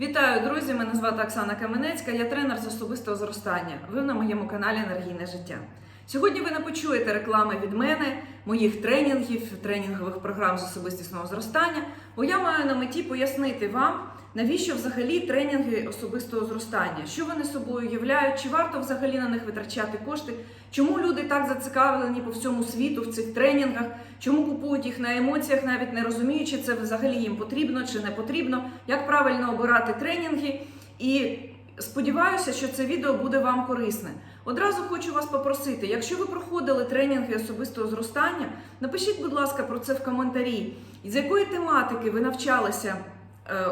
Вітаю, друзі! Мене звати Оксана Каменецька, я тренер з особистого зростання. Ви на моєму каналі Енергійне життя. Сьогодні ви не почуєте реклами від мене, моїх тренінгів, тренінгових програм з особистісного зростання, бо я маю на меті пояснити вам, навіщо взагалі тренінги особистого зростання, що вони собою являють, чи варто взагалі на них витрачати кошти, чому люди так зацікавлені по всьому світу в цих тренінгах, чому купують їх на емоціях, навіть не розуміючи, це взагалі їм потрібно чи не потрібно, як правильно обирати тренінги. І сподіваюся, що це відео буде вам корисне. Одразу хочу вас попросити, якщо ви проходили тренінги особистого зростання, напишіть, будь ласка, про це в коментарі. З якої тематики ви навчалися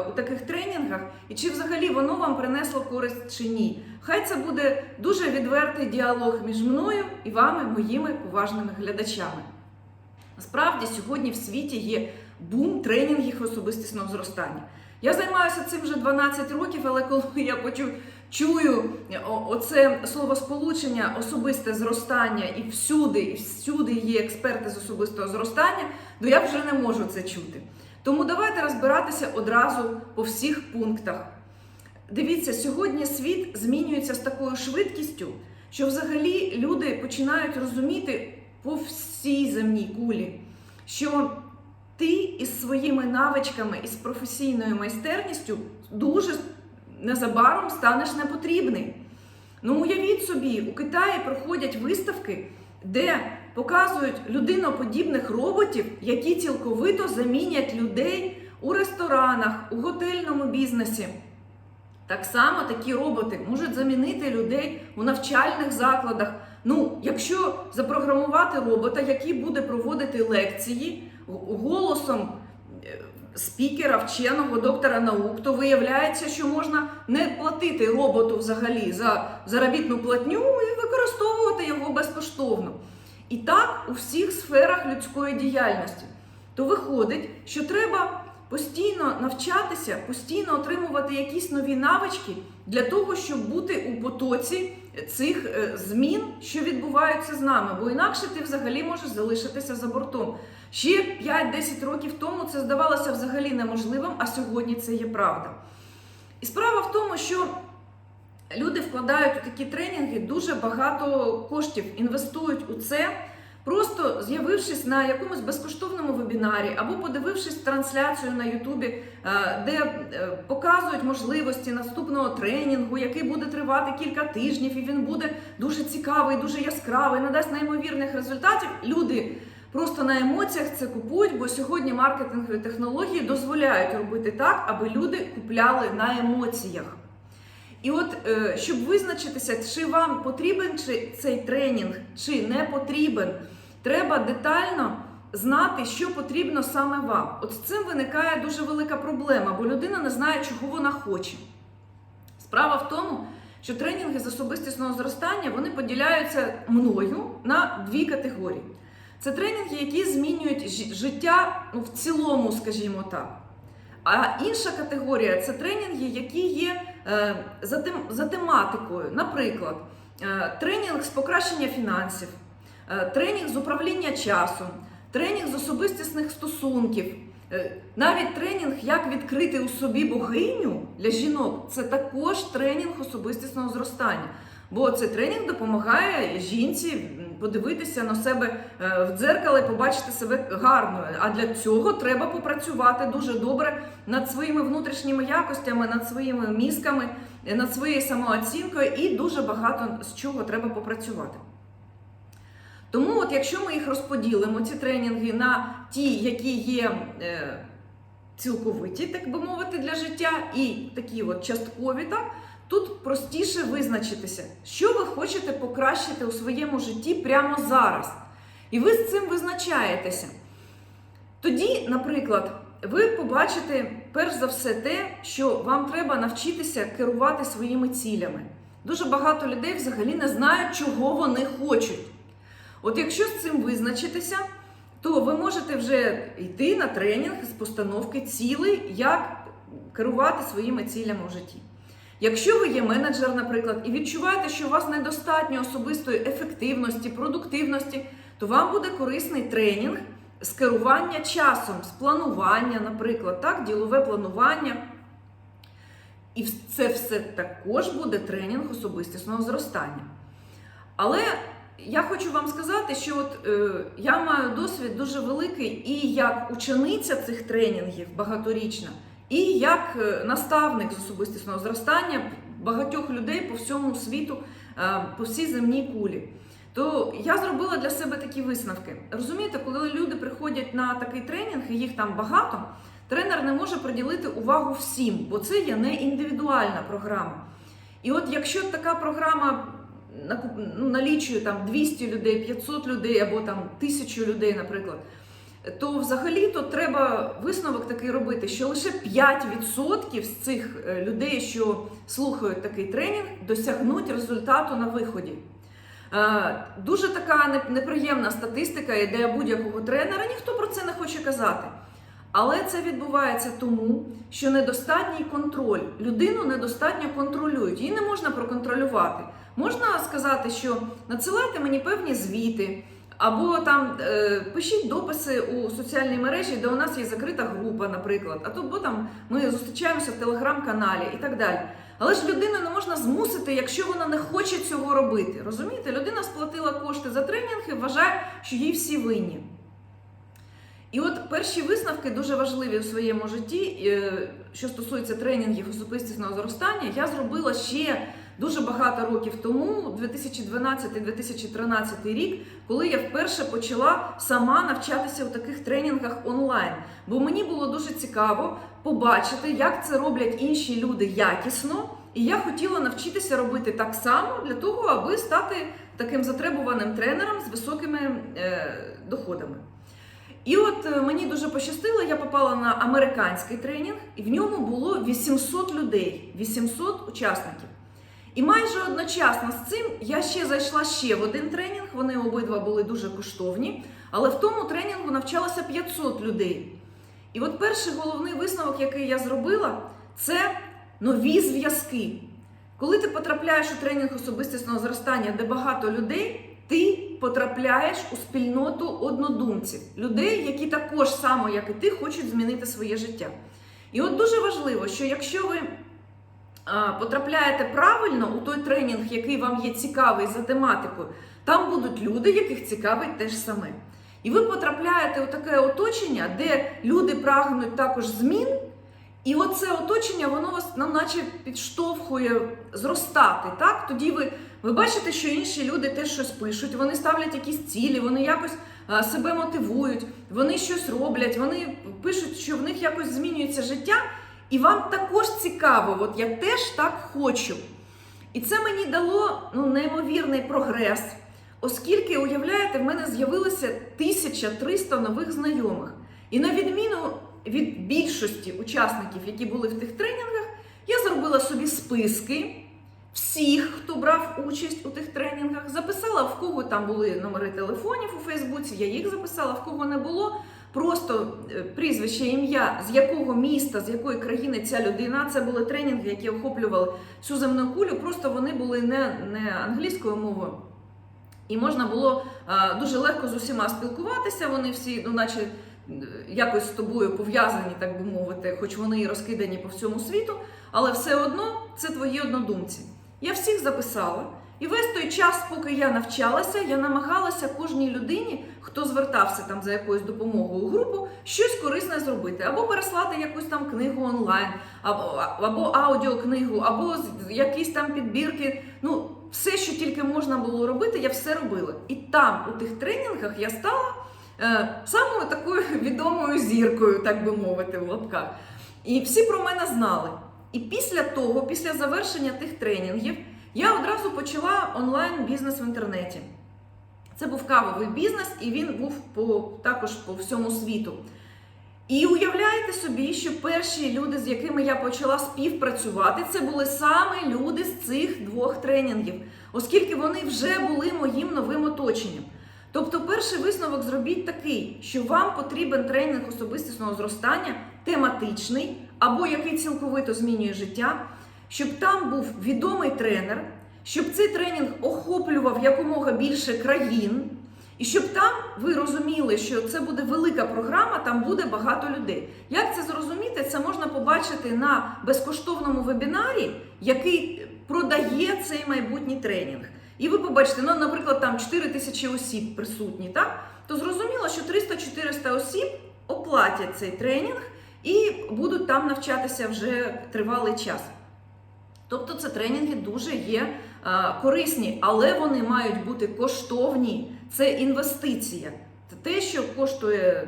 у таких тренінгах, і чи взагалі воно вам принесло користь чи ні. Хай це буде дуже відвертий діалог між мною і вами, моїми поважними глядачами. Насправді, сьогодні в світі є бум тренінгів особистісного зростання. Я займаюся цим вже 12 років, але коли я почу, чую оце словосполучення особисте зростання і всюди, і всюди є експерти з особистого зростання, то я вже не можу це чути. Тому давайте розбиратися одразу по всіх пунктах. Дивіться, сьогодні світ змінюється з такою швидкістю, що взагалі люди починають розуміти по всій земній кулі, що ти із своїми навичками і з професійною майстерністю дуже незабаром станеш непотрібний. Ну, уявіть собі, у Китаї проходять виставки, де показують людиноподібних роботів, які цілковито замінять людей у ресторанах, у готельному бізнесі. Так само такі роботи можуть замінити людей у навчальних закладах. Ну, якщо запрограмувати робота, який буде проводити лекції голосом е, спікера, вченого, доктора наук, то виявляється, що можна не платити роботу взагалі за заробітну платню і використовувати його безкоштовно. І так у всіх сферах людської діяльності. То виходить, що треба постійно навчатися, постійно отримувати якісь нові навички для того, щоб бути у потоці цих е, змін, що відбуваються з нами. Бо інакше ти взагалі можеш залишитися за бортом. Ще 5-10 років тому це здавалося взагалі неможливим, а сьогодні це є правда. І справа в тому, що люди вкладають у такі тренінги дуже багато коштів, інвестують у це. Просто з'явившись на якомусь безкоштовному вебінарі або подивившись трансляцію на Ютубі, е, де е, показують можливості наступного тренінгу, який буде тривати кілька тижнів, і він буде дуже цікавий, дуже яскравий, надасть неймовірних результатів. Люди просто на емоціях це купують, бо сьогодні маркетингові технології дозволяють робити так, аби люди купляли на емоціях. І от, е, щоб визначитися, чи вам потрібен чи цей тренінг, чи не потрібен, треба детально знати, що потрібно саме вам. От з цим виникає дуже велика проблема, бо людина не знає, чого вона хоче. Справа в тому, що тренінги з особистісного зростання вони поділяються мною на дві категорії. Це тренінги, які змінюють життя ну, в цілому, скажімо так. А інша категорія це тренінги, які є е, за, тем, за тематикою. Наприклад, е, тренінг з покращення фінансів, е, тренінг з управління часом, тренінг з особистісних стосунків, навіть тренінг, як відкрити у собі богиню для жінок, це також тренінг особистісного зростання. Бо цей тренінг допомагає жінці подивитися на себе е, в дзеркало і побачити себе гарною. А для цього треба попрацювати дуже добре над своїми внутрішніми якостями, над своїми мізками, над своєю самооцінкою і дуже багато з чого треба попрацювати. Тому, от якщо ми їх розподілимо, ці тренінги на ті, які є е, цілковиті, так би мовити, для життя, і такі от часткові, так, тут простіше визначитися, що ви хочете покращити у своєму житті прямо зараз. І ви з цим визначаєтеся. Тоді, наприклад, ви побачите перш за все те, що вам треба навчитися керувати своїми цілями. Дуже багато людей взагалі не знають, чого вони хочуть. От якщо з цим визначитися, то ви можете вже йти на тренінг з постановки цілей, як керувати своїми цілями в житті. Якщо ви є менеджер, наприклад, і відчуваєте, що у вас недостатньо особистої ефективності, продуктивності, то вам буде корисний тренінг з керування часом, з планування, наприклад, так, ділове планування. І це все також буде тренінг особистісного зростання. Але я хочу вам сказати, що от, е, я маю досвід дуже великий і як учениця цих тренінгів багаторічна, і як е, наставник з особистісного зростання багатьох людей по всьому світу, е, по всій земній кулі. То я зробила для себе такі висновки. Розумієте, коли люди приходять на такий тренінг, і їх там багато, тренер не може приділити увагу всім, бо це є не індивідуальна програма. І от якщо така програма ну, налічує там 200 людей, 500 людей або там 1000 людей, наприклад, то взагалі то треба висновок такий робити, що лише 5% з цих е, людей, що слухають такий тренінг, досягнуть результату на виході. Е, Дуже така неприємна статистика ідея будь-якого тренера, ніхто про це не хоче казати. Але це відбувається тому, що недостатній контроль. Людину недостатньо контролюють, її не можна проконтролювати. Можна сказати, що надсилайте мені певні звіти, або там е, пишіть дописи у соціальній мережі, де у нас є закрита група, наприклад, а то бо там ми зустрічаємося в телеграм-каналі і так далі. Але ж людину не можна змусити, якщо вона не хоче цього робити. Розумієте, людина сплатила кошти за тренінг і вважає, що їй всі винні. І от перші висновки дуже важливі у своєму житті, е, що стосується тренінгів особистісного зростання, я зробила ще дуже багато років тому, 2012-2013 рік, коли я вперше почала сама навчатися у таких тренінгах онлайн. Бо мені було дуже цікаво побачити, як це роблять інші люди якісно. І я хотіла навчитися робити так само для того, аби стати таким затребуваним тренером з високими е, доходами. І от е, мені дуже пощастило, я попала на американський тренінг, і в ньому було 800 людей, 800 учасників. І майже одночасно з цим я ще зайшла ще в один тренінг. Вони обидва були дуже коштовні, але в тому тренінгу навчалося 500 людей. І от перший головний висновок, який я зробила, це нові зв'язки. Коли ти потрапляєш у тренінг особистісного зростання, де багато людей, ти потрапляєш у спільноту однодумців, людей, які також само, як і ти, хочуть змінити своє життя. І от дуже важливо, що якщо ви потрапляєте правильно у той тренінг, який вам є цікавий за тематикою, там будуть люди, яких цікавить те ж саме. І ви потрапляєте у таке оточення, де люди прагнуть також змін, і оце оточення, воно вас ну, наче підштовхує зростати. Так? Тоді ви, ви бачите, що інші люди теж щось пишуть, вони ставлять якісь цілі, вони якось себе мотивують, вони щось роблять, вони пишуть, що в них якось змінюється життя, і вам також цікаво, от я теж так хочу. І це мені дало ну, неймовірний прогрес, оскільки, уявляєте, в мене з'явилося 1300 нових знайомих. І на відміну від більшості учасників, які були в тих тренінгах, я зробила собі списки всіх, хто брав участь у тих тренінгах, записала, в кого там були номери телефонів у Фейсбуці, я їх записала, в кого не було. Просто е, прізвище, ім'я, з якого міста, з якої країни ця людина. Це були тренінги, які охоплювали всю земну кулю. Просто вони були не, не англійською мовою. І можна було а, дуже легко з усіма спілкуватися. Вони всі, ну, наче е, якось з тобою пов'язані, так би мовити, хоч вони і розкидані по всьому світу, але все одно це твої однодумці. Я всіх записала. І весь той час, поки я навчалася, я намагалася кожній людині, хто звертався там за якоюсь допомогою у групу, щось корисне зробити, або переслати якусь там книгу онлайн, або, або аудіокнигу, або якісь там підбірки. Ну, все, що тільки можна було робити, я все робила. І там, у тих тренінгах, я стала е, самою такою відомою зіркою, так би мовити, в лапках. І всі про мене знали. І після того, після завершення тих тренінгів, я одразу почала онлайн-бізнес в інтернеті. Це був кавовий бізнес, і він був по, також по всьому світу. І уявляєте собі, що перші люди, з якими я почала співпрацювати, це були саме люди з цих двох тренінгів, оскільки вони вже були моїм новим оточенням. Тобто, перший висновок зробіть такий, що вам потрібен тренінг особистісного зростання, тематичний або який цілковито змінює життя, щоб там був відомий тренер, щоб цей тренінг охоплював якомога більше країн. І щоб там ви розуміли, що це буде велика програма, там буде багато людей. Як це зрозуміти? Це можна побачити на безкоштовному вебінарі, який продає цей майбутній тренінг. І ви побачите, ну, наприклад, там 4 тисячі осіб присутні, так? То зрозуміло, що 300-400 осіб оплатять цей тренінг і будуть там навчатися вже тривалий час. Тобто це тренінги дуже є е, корисні, але вони мають бути коштовні. Це інвестиція. Це те, що коштує, е,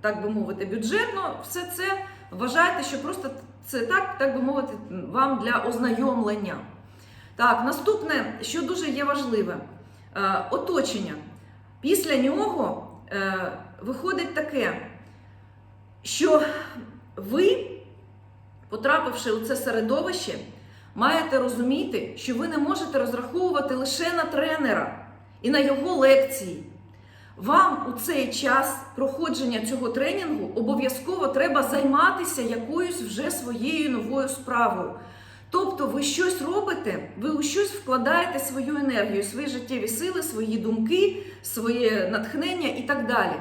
так би мовити, бюджетно, все це вважайте, що просто це так, так би мовити, вам для ознайомлення. Так, наступне, що дуже є важливе, е, оточення. Після нього е, виходить таке, що ви, потрапивши у це середовище, маєте розуміти, що ви не можете розраховувати лише на тренера і на його лекції. Вам у цей час проходження цього тренінгу обов'язково треба займатися якоюсь вже своєю новою справою. Тобто ви щось робите, ви у щось вкладаєте свою енергію, свої життєві сили, свої думки, своє натхнення і так далі.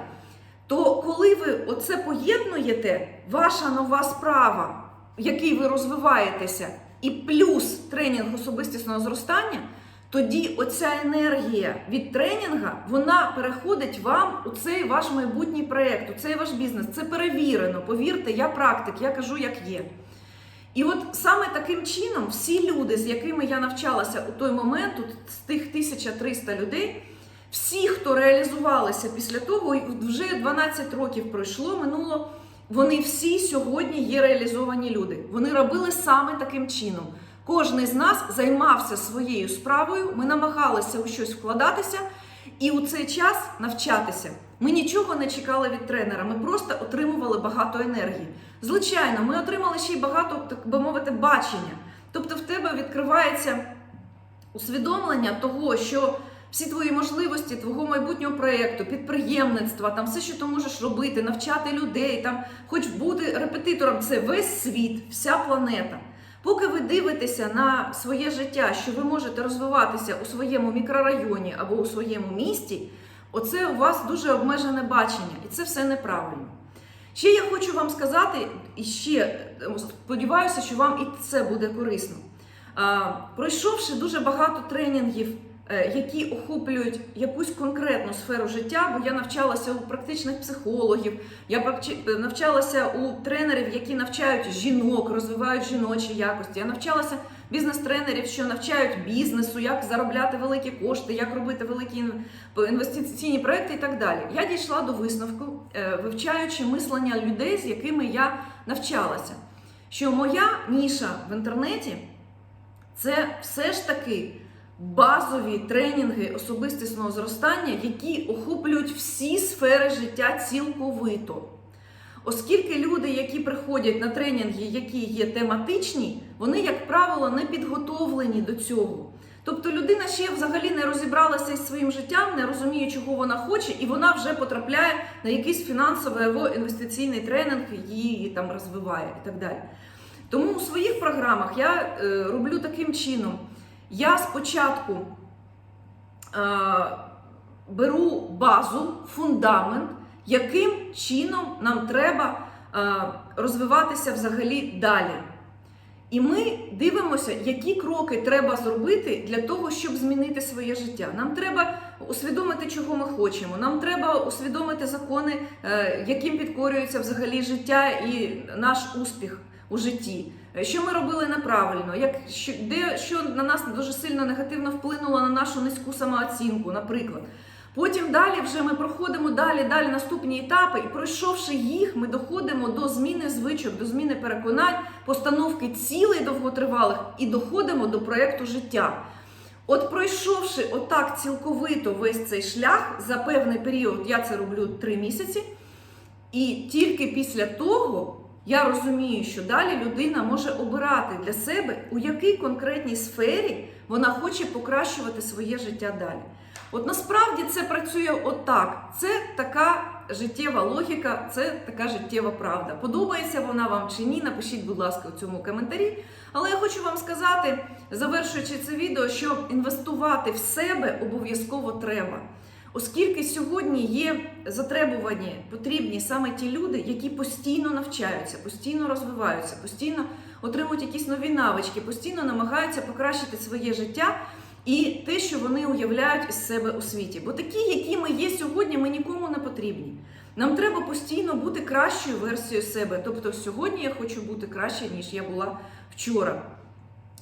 То коли ви оце поєднуєте, ваша нова справа, в якій ви розвиваєтеся, і плюс тренінг особистісного зростання, тоді оця енергія від тренінга вона переходить вам у цей ваш майбутній проєкт, у цей ваш бізнес. Це перевірено. Повірте, я практик, я кажу, як є. І от саме таким чином всі люди, з якими я навчалася у той момент, з тих 1300 людей, всі, хто реалізувалися після того, вже 12 років пройшло, минуло. Вони всі сьогодні є реалізовані люди. Вони робили саме таким чином. Кожний з нас займався своєю справою, ми намагалися у щось вкладатися і у цей час навчатися. Ми нічого не чекали від тренера, ми просто отримували багато енергії. Звичайно, ми отримали ще й багато, так би мовити, бачення. Тобто в тебе відкривається усвідомлення того, що всі твої можливості, твого майбутнього проєкту, підприємництва, там все, що ти можеш робити, навчати людей, там, хоч бути репетитором, це весь світ, вся планета. Поки ви дивитеся на своє життя, що ви можете розвиватися у своєму мікрорайоні або у своєму місті, оце у вас дуже обмежене бачення, і це все неправильно. Ще я хочу вам сказати, і ще сподіваюся, що вам і це буде корисно. Пройшовши дуже багато тренінгів, які охоплюють якусь конкретну сферу життя, бо я навчалася у практичних психологів, я навчалася у тренерів, які навчають жінок, розвивають жіночі якості. Я навчалася бізнес-тренерів, що навчають бізнесу, як заробляти великі кошти, як робити великі інвестиційні проекти і так далі. Я дійшла до висновку, е, вивчаючи мислення людей, з якими я навчалася, що моя ніша в інтернеті це все ж таки базові тренінги особистісного зростання, які охоплюють всі сфери життя цілковито. Оскільки люди, які приходять на тренінги, які є тематичні, вони, як правило, не підготовлені до цього. Тобто людина ще взагалі не розібралася із своїм життям, не розуміє, чого вона хоче, і вона вже потрапляє на якийсь фінансовий або інвестиційний тренінг, її там розвиває і так далі. Тому у своїх програмах я е, роблю таким чином: я спочатку е, беру базу, фундамент, яким чином нам треба е, розвиватися взагалі далі. І ми дивимося, які кроки треба зробити для того, щоб змінити своє життя. Нам треба усвідомити, чого ми хочемо. Нам треба усвідомити закони, е, яким підкорюється взагалі життя і наш успіх у житті. Що ми робили неправильно, як що, де що на нас дуже сильно негативно вплинуло на нашу низьку самооцінку, наприклад. Потім далі вже ми проходимо далі, далі наступні етапи, і пройшовши їх, ми доходимо до зміни звичок, до зміни переконань, постановки цілей довготривалих і доходимо до проєкту життя. От пройшовши отак цілковито весь цей шлях за певний період, я це роблю три місяці, і тільки після того я розумію, що далі людина може обирати для себе, у якій конкретній сфері вона хоче покращувати своє життя далі. От насправді це працює отак. Це така життєва логіка, це така життєва правда. Подобається вона вам чи ні? Напишіть, будь ласка, у цьому коментарі. Але я хочу вам сказати, завершуючи це відео, що інвестувати в себе обов'язково треба. Оскільки сьогодні є затребувані, потрібні саме ті люди, які постійно навчаються, постійно розвиваються, постійно отримують якісь нові навички, постійно намагаються покращити своє життя і те, що вони уявляють із себе у світі. Бо такі, які ми є сьогодні, ми нікому не потрібні. Нам треба постійно бути кращою версією себе. Тобто сьогодні я хочу бути краще, ніж я була вчора.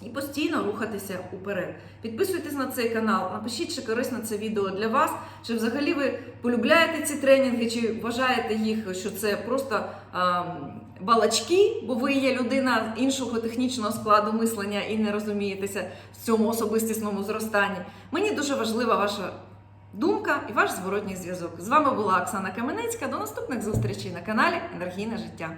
І постійно рухатися уперед. Підписуйтесь на цей канал, напишіть, чи корисне це відео для вас, чи взагалі ви полюбляєте ці тренінги, чи вважаєте їх, що це просто а, балачки, бо ви є людина іншого технічного складу мислення і не розумієтеся в цьому особистісному зростанні. Мені дуже важлива ваша думка і ваш зворотній зв'язок. З вами була Оксана Каменецька. До наступних зустрічей на каналі Енергійне життя.